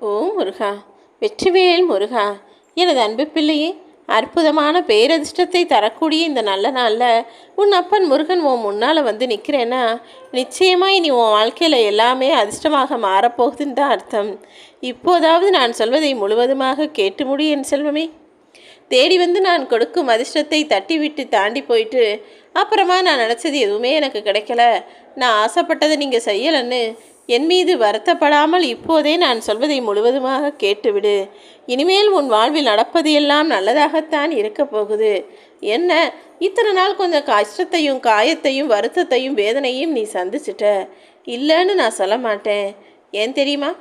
ஓ முருகா வெற்றிவேல் முருகா எனது அன்பு பிள்ளையே அற்புதமான பேரதிர்ஷ்டத்தை தரக்கூடிய இந்த நல்ல நாளில் உன் அப்பன் முருகன் உன் முன்னால் வந்து நிற்கிறேன்னா நிச்சயமாக இனி உன் வாழ்க்கையில் எல்லாமே அதிர்ஷ்டமாக மாறப்போகுதுன்னு தான் அர்த்தம். இப்போதாவது நான் சொல்வதை முழுவதுமாக கேட்டு முடி என் செல்வமே. தேடி வந்து நான் கொடுக்கும் அதிர்ஷ்டத்தை தட்டி விட்டு தாண்டி போயிட்டு அப்புறமா நான் நினச்சது எதுவுமே எனக்கு கிடைக்கல. நான் ஆசைப்பட்டதை நீங்கள் செய்யலைன்னு என் மீது வருத்தப்படாமல் இப்போதே நான் சொல்வதை முழுவதுமாக கேட்டுவிடு. இனிமேல் உன் வாழ்வில் நடப்பது எல்லாம் நல்லதாகத்தான் இருக்கப் போகுது. என்ன? இத்தனை நாள் கொஞ்சம் கஷ்டத்தையும் காயத்தையும் வருத்தத்தையும் வேதனையும் நீ சந்திச்சிட்ட. இல்லைன்னு நான் சொல்ல மாட்டேன். ஏன் தெரியுமா?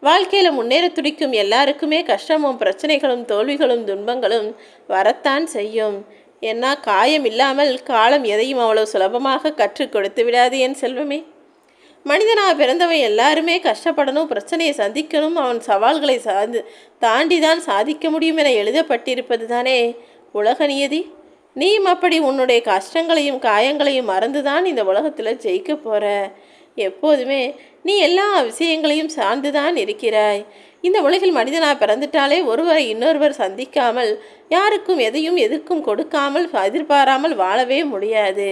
வாழ்க்கையில் முன்னேற துடிக்கும் எல்லாருக்குமே கஷ்டமும் பிரச்சனைகளும் தோல்விகளும் துன்பங்களும் வரத்தான் செய்யும். ஏன்னா காயம் இல்லாமல் காலம் எதையும் அவ்வளவு சுலபமாக கற்றுக் கொடுத்து விடாது என் செல்வமே. மனிதனாக பிறந்தவன் எல்லாருமே கஷ்டப்படணும் பிரச்சனையை சந்திக்கணும் அவன் சவால்களை சார்ந்து தாண்டி தான் சாதிக்க முடியும் என எழுதப்பட்டிருப்பது தானே உலக நியதி? நீயும் அப்படி உன்னுடைய கஷ்டங்களையும் காயங்களையும் மறந்துதான் இந்த உலகத்தில் ஜெயிக்க போகிற எப்போதுமே நீ எல்லா விஷயங்களையும் சார்ந்துதான் இருக்கிறாய். இந்த உலகில் மனிதனாக பிறந்துட்டாலே ஒருவரை இன்னொருவர் சந்திக்காமல் யாருக்கும் எதையும் எதுக்கும் கொடுக்காமல் எதிர்பாராமல் வாழவே முடியாது.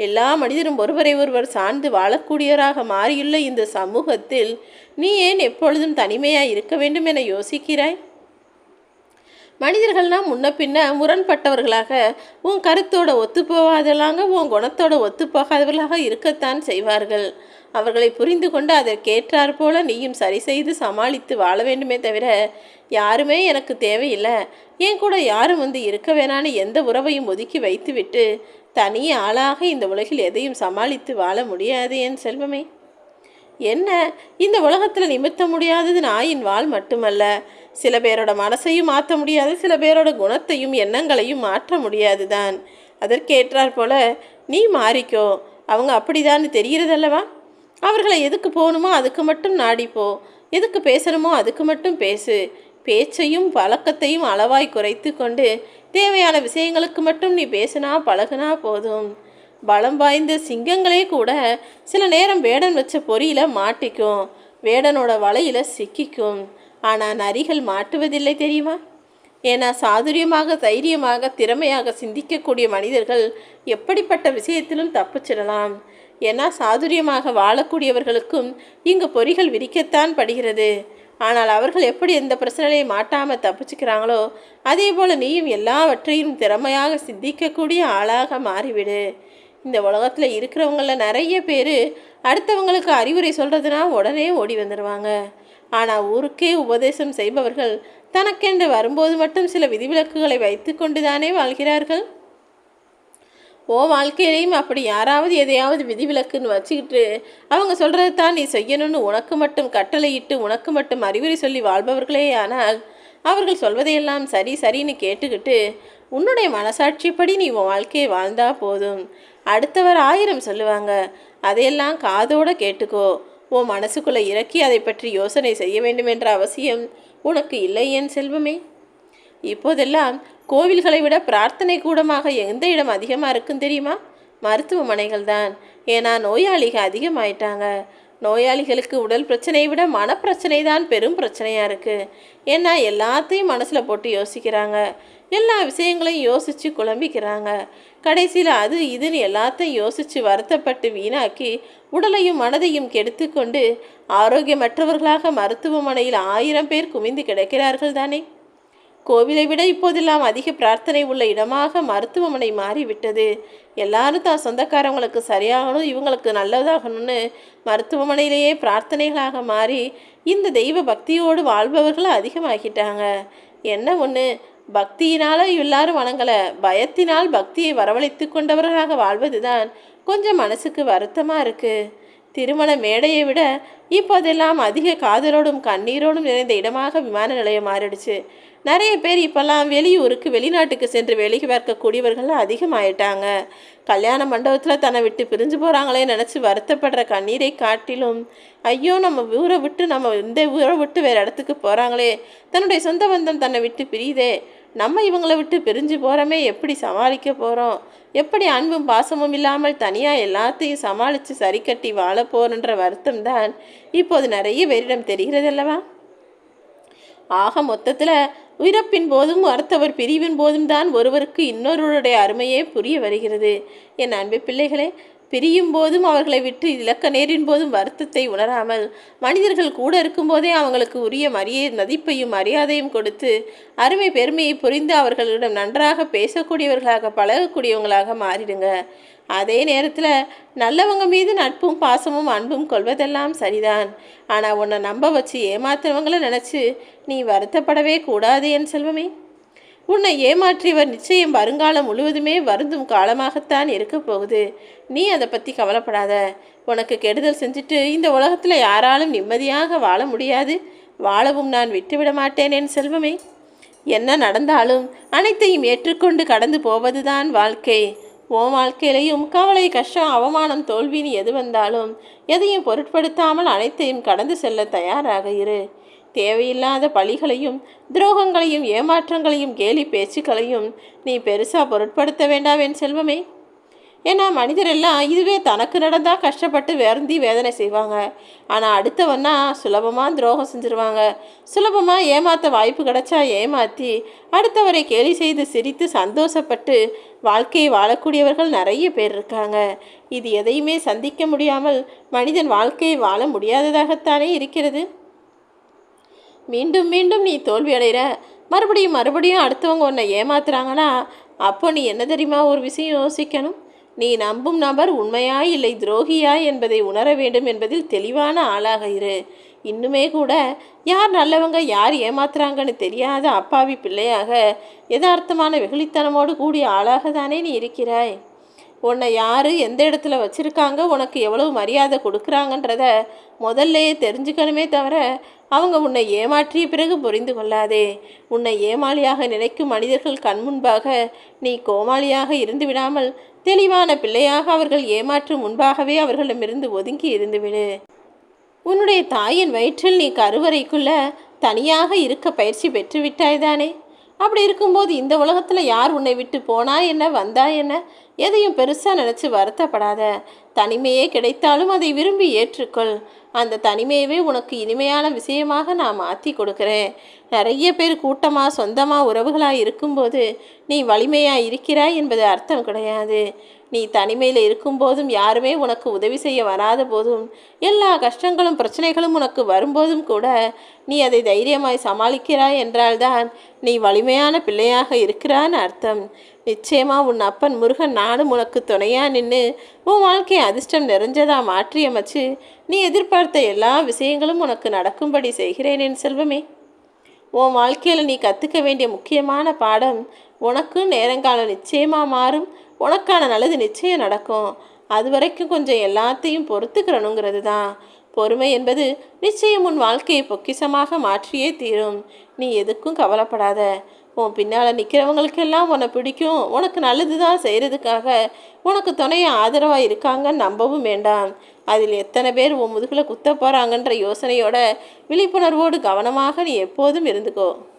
எல்லா மனிதரும் ஒருவரை ஒருவர் சார்ந்து வாழக்கூடியவராக மாறியுள்ள இந்த சமூகத்தில் நீ ஏன் எப்பொழுதும் தனிமையாக இருக்க வேண்டும் என யோசிக்கிறாய்? மனிதர்கள்லாம் முன்ன பின்ன முரண்பட்டவர்களாக உன் கருத்தோட ஒத்துப்போகாதவர்களாக உன் குணத்தோட ஒத்துப்போகாதவர்களாக இருக்கத்தான் செய்வார்கள். அவர்களை புரிந்து கொண்டு அதற்கேற்றாற் போல நீயும் சரி செய்து சமாளித்து வாழ வேண்டுமே தவிர யாருமே எனக்கு தேவையில்லை. என் கூட யாரும் வந்து இருக்க வேணான்னு எந்த உறவையும் ஒதுக்கி வைத்துவிட்டு தனி ஆளாக இந்த உலகில் எதையும் சமாளித்து வாழ முடியாது என் செல்வமே. என்ன? இந்த உலகத்தில் நிமித்த முடியாதது நாயின் வாழ் மட்டுமல்ல. சில பேரோட மனசையும் மாற்ற முடியாது சில பேரோட குணத்தையும் எண்ணங்களையும் மாற்ற முடியாது தான் அதற்கேற்றாற் போல நீ மாறிக்கோ. அவங்க அப்படிதான்னு தெரிகிறதல்லவா? அவர்களை எதுக்கு போகணுமோ அதுக்கு மட்டும் நாடிப்போ எதுக்கு பேசணுமோ அதுக்கு மட்டும் பேசு. பேச்சையும் பழக்கத்தையும் அளவாய் குறைத்து கொண்டு தேவையான விஷயங்களுக்கு மட்டும் நீ பேசினா பழகுனா போதும். பலம் வாய்ந்த சிங்கங்களே கூட சில நேரம் வேடன் வச்ச பொறியில் மாட்டிக்கும். வேடனோட வலையில் சிக்கிக்கும். ஆனால் நரிகள் மாட்டுவதில்லை தெரியுமா? ஏன்னா சாதுரியமாக தைரியமாக திறமையாக சிந்திக்கக்கூடிய மனிதர்கள் எப்படிப்பட்ட விஷயத்திலும் தப்பிச்சிடலாம். ஏன்னா சாதுரியமாக வாழக்கூடியவர்களுக்கும் இங்கு பொறிகள் விரிக்கத்தான் படுகிறது. ஆனால் அவர்கள் எப்படி எந்த பிரச்சனையும் மாட்டாமல் தப்பிச்சுக்கிறாங்களோ அதே போல் நீயும் எல்லாவற்றையும் திறமையாக சிந்திக்கக்கூடிய ஆளாக மாறிவிடு. இந்த உலகத்தில் இருக்கிறவங்கள நிறைய பேர் அடுத்தவங்களுக்கு அறிவுரை சொல்கிறதுனா உடனே ஓடி வந்துடுவாங்க ஆனால் ஊருக்கே உபதேசம் செய்பவர்கள் தனக்கென்று வரும்போது மட்டும் சில விதிவிலக்குகளை வைத்து கொண்டு தானே வாழ்கிறார்கள்? ஓ வாழ்க்கையிலையும் அப்படி யாராவது எதையாவது விதிவிலக்குன்னு வச்சுக்கிட்டு அவங்க சொல்கிறது தான் நீ செய்யணும்னு உனக்கு மட்டும் கட்டளையிட்டு உனக்கு மட்டும் அறிவுரை சொல்லி வாழ்பவர்களே ஆனால் அவர்கள் சொல்வதையெல்லாம் சரி சரின்னு கேட்டுக்கிட்டு உன்னுடைய மனசாட்சிப்படி நீ உன் வாழ்க்கையை வாழ்ந்தா போதும். அடுத்தவர் ஆயிரம் சொல்லுவாங்க. அதையெல்லாம் காதோட கேட்டுக்கோ. உன் மனசுக்குள்ளே இறக்கி அதை பற்றி யோசனை செய்ய வேண்டும் என்ற அவசியம் உனக்கு இல்லை என் செல்வமே. இப்போதெல்லாம் கோவில்களை விட பிரார்த்தனை கூடமாக எந்த இடம் அதிகமாக இருக்குன்னு தெரியுமா? மருத்துவமனைகள் தான் ஏன்னா நோயாளிகள் அதிகமாயிட்டாங்க. நோயாளிகளுக்கு உடல் பிரச்சனையை விட மனப்பிரச்சனை தான் பெரும் பிரச்சனையாக இருக்குது ஏன்னா எல்லாத்தையும் மனசில் போட்டு யோசிக்கிறாங்க. எல்லா விஷயங்களையும் யோசித்து குழம்பிக்கிறாங்க. கடைசியில் அது இதுன்னு எல்லாத்தையும் யோசித்து வருத்தப்பட்டு வீணாக்கி உடலையும் மனதையும் கெடுத்து கொண்டு ஆரோக்கியமற்றவர்களாக மருத்துவமனையில் ஆயிரம் பேர் குவிந்து கிடக்கிறார்கள் தானே? கோவிலை விட இப்போதெல்லாம் அதிக பிரார்த்தனை உள்ள இடமாக மருத்துவமனை மாறிவிட்டது. எல்லாரும் தான் சொந்தக்காரங்களுக்கு சரியாகணும் இவங்களுக்கு நல்லதாகணும்னு மருத்துவமனையிலேயே பிரார்த்தனைகளாக மாறி இந்த தெய்வ பக்தியோடு வாழ்பவர்கள் அதிகமாகிட்டாங்க. என்ன ஒன்று பக்தியினால எல்லாரும் வணங்கலை. பயத்தினால் பக்தியை வரவழைத்து கொண்டவர்களாக வாழ்வதுதான் கொஞ்சம் மனசுக்கு வருத்தமாக இருக்குது திருமண மேடையை விட இப்போதெல்லாம் அதிக காதலோடும் கண்ணீரோடும் நிறைந்த இடமாக விமான நிலையம் மாறிடுச்சு. நிறைய பேர் இப்போல்லாம் வெளியூருக்கு வெளிநாட்டுக்கு சென்று வேலைக்கு பார்க்கக்கூடியவர்கள் அதிகமாயிட்டாங்க. கல்யாண மண்டபத்தில் தன்னை விட்டு பிரிஞ்சு போகிறாங்களே நினச்சி வருத்தப்படுற கண்ணீரை காட்டிலும் ஐயோ நம்ம ஊரை விட்டு நம்ம இந்த ஊரை விட்டு வேறு இடத்துக்கு போகிறாங்களே தன்னுடைய சொந்த பந்தம் தன்னை விட்டு பிரியுதே. நம்ம இவங்களை விட்டு பிரிஞ்சு போகிறோமே எப்படி சமாளிக்க போகிறோம் எப்படி அன்பும் பாசமும் இல்லாமல் தனியாக எல்லாத்தையும் சமாளித்து சரி கட்டி வாழ போகிறன்ற வருத்தம் தான் இப்போது நிறைய பேரிடம் தெரிகிறது அல்லவா? ஆக மொத்தத்தில் உயிரப்பின் போதும் அடுத்தவர் பிரிவின் போதும் தான் ஒருவருக்கு இன்னொருவருடைய அருமையே புரிய வருகிறது. என் அன்பு பிள்ளைகளே பிரியும் போதும் அவர்களை விட்டு இலக்க நேரின் போதும் வருத்தத்தை உணராமல் மனிதர்கள் கூட இருக்கும்போதே அவங்களுக்கு உரிய மரியை மதிப்பையும் மரியாதையும் கொடுத்து அருமை பெருமையை புரிந்து அவர்களிடம் நன்றாக பேசக்கூடியவர்களாக பழகக்கூடியவங்களாக மாறிடுங்க. அதே நேரத்தில் நல்லவங்க மீது நட்பும் பாசமும் அன்பும் கொள்வதெல்லாம் சரிதான். ஆனால் உன்னை நம்ப வச்சு ஏமாத்துறவங்கள நினச்சி நீ வருத்தப்படவே கூடாது என் செல்வமே. உன்னை ஏமாற்றியவர் நிச்சயம் வருங்காலம் முழுவதுமே வருந்தும் காலமாகத்தான் இருக்க போகுது. நீ அதை பற்றி கவலைப்படாத. உனக்கு கெடுதல் செஞ்சுட்டு இந்த உலகத்தில் யாராலும் நிம்மதியாக வாழ முடியாது. வாழவும் நான் விட்டுவிட மாட்டேன் என் செல்வமே. என்ன நடந்தாலும் அனைத்தையும் ஏற்றுக்கொண்டு கடந்து போவதுதான் வாழ்க்கை. உன் வாழ்க்கையிலையும் கவலை கஷ்டம் அவமானம் தோல்வின்னு எது வந்தாலும் எதையும் பொருட்படுத்தாமல் அனைத்தையும் கடந்து செல்ல தயாராக இரு. தேவையில்லாத பழிகளையும் துரோகங்களையும் ஏமாற்றங்களையும் கேலி பேச்சுக்களையும் நீ பெருசாக பொருட்படுத்த வேண்டாம் என் செல்வமே. ஏன்னா மனிதரெல்லாம் இதுவே தனக்கு நடந்தால் கஷ்டப்பட்டு வருந்தி வேதனை செய்வாங்க. ஆனால் அடுத்தவன்னா சுலபமாக துரோகம் செஞ்சுருவாங்க. சுலபமாக ஏமாற்ற வாய்ப்பு கிடைச்சா ஏமாற்றி அடுத்தவரை கேலி செய்து சிரித்து சந்தோஷப்பட்டு வாழ்க்கையை வாழக்கூடியவர்கள் நிறைய பேர் இருக்காங்க. இது எதையுமே சந்திக்க முடியாமல் மனிதன் வாழ்க்கையை வாழ முடியாததாகத்தானே இருக்கிறது? மீண்டும் மீண்டும் நீ தோல்வி அடைகிற மறுபடியும் மறுபடியும் அடுத்தவங்க உன்னை ஏமாத்துறாங்கன்னா அப்போ நீ என்ன தெரியுமா ஒரு விஷயம் யோசிக்கணும்? நீ நம்பும் நபர் உண்மையா இல்லை துரோகியா என்பதை உணர வேண்டும் என்பதில் தெளிவான ஆளாக இரு. இன்னுமே கூட யார் நல்லவங்க யார் ஏமாத்துறாங்கன்னு தெரியாத அப்பாவி பிள்ளையாக யதார்த்தமான வெகுளித்தனமோடு கூடிய ஆளாக தானே நீ இருக்கிறாய். உன்னை யார் எந்த இடத்துல வச்சுருக்காங்க உனக்கு எவ்வளவு மரியாதை கொடுக்குறாங்கன்றத முதல்லையே தெரிஞ்சுக்கணுமே தவிர அவங்க உன்னை ஏமாற்றிய பிறகு புரிந்து கொள்ளாதே. உன்னை ஏமாளியாக நினைக்கும் மனிதர்கள் கண் முன்பாக நீ கோமாளியாக இருந்து விடாமல் தெளிவான பிள்ளையாக அவர்கள் ஏமாற்றும் முன்பாகவே அவர்களிடமிருந்து ஒதுங்கி இருந்துவிடு உன்னுடைய தாயின் வயிற்றில் நீ கருவறைக்குள்ள தனியாக இருக்க பயிற்சி பெற்று விட்டாய்தானே அப்படி இருக்கும்போது இந்த உலகத்தில் யார் உன்னை விட்டு போனா என்ன வந்தா என்ன? எதையும் பெருசாக நினச்சி வருத்தப்படாத. தனிமையே கிடைத்தாலும் அதை விரும்பி ஏற்றுக்கொள். அந்த தனிமையவே உனக்கு இனிமையான விஷயமாக நான் மாற்றி கொடுக்குறேன். நிறைய பேர் கூட்டமாக சொந்தமாக உறவுகளாக இருக்கும்போது நீ வலிமையாக இருக்கிறாய் என்பது அர்த்தம் கிடையாது. நீ தனிமையில் இருக்கும்போதும் யாருமே உனக்கு உதவி செய்ய வராத போதும் எல்லா கஷ்டங்களும் பிரச்சனைகளும் உனக்கு வரும்போதும் கூட நீ அதை தைரியமாய் சமாளிக்கிறாய் என்றால்தான் நீ வலிமையான பிள்ளையாக இருக்கிறான்னு அர்த்தம். நிச்சயமா உன் அப்பன் முருகன் நானும் உனக்கு துணையா நின்று உன் வாழ்க்கையை அதிர்ஷ்டம் நிறைஞ்சதா மாற்றியமைச்சு நீ எதிர்பார்த்த எல்லா விஷயங்களும் உனக்கு நடக்கும்படி செய்கிறேன் என் செல்வமே. உன் வாழ்க்கையில் நீ கற்றுக்க வேண்டிய முக்கியமான பாடம் உனக்கு நேரங்காலம் நிச்சயமாக மாறும். உனக்கான நல்லது நிச்சயம் நடக்கும். அது வரைக்கும் கொஞ்சம் எல்லாத்தையும் பொறுத்துக்கிறணுங்கிறது தான் பொறுமை என்பது நிச்சயம் உன் வாழ்க்கையை பொக்கிசமாக மாற்றியே தீரும். நீ எதுக்கும் கவலைப்படாத. உன் பின்னால் நிற்கிறவங்களுக்கெல்லாம் உன்னை பிடிக்கும். உனக்கு நல்லது தான் செய்கிறதுக்காக உனக்கு துணைய ஆதரவாக இருக்காங்கன்னு நம்பவும் வேண்டாம். அதில் எத்தனை பேர் உன் முதுகில் குத்த போகிறாங்கன்ற யோசனையோட விழிப்புணர்வோடு கவனமாக நீ எப்போதும் இருந்துக்கோ.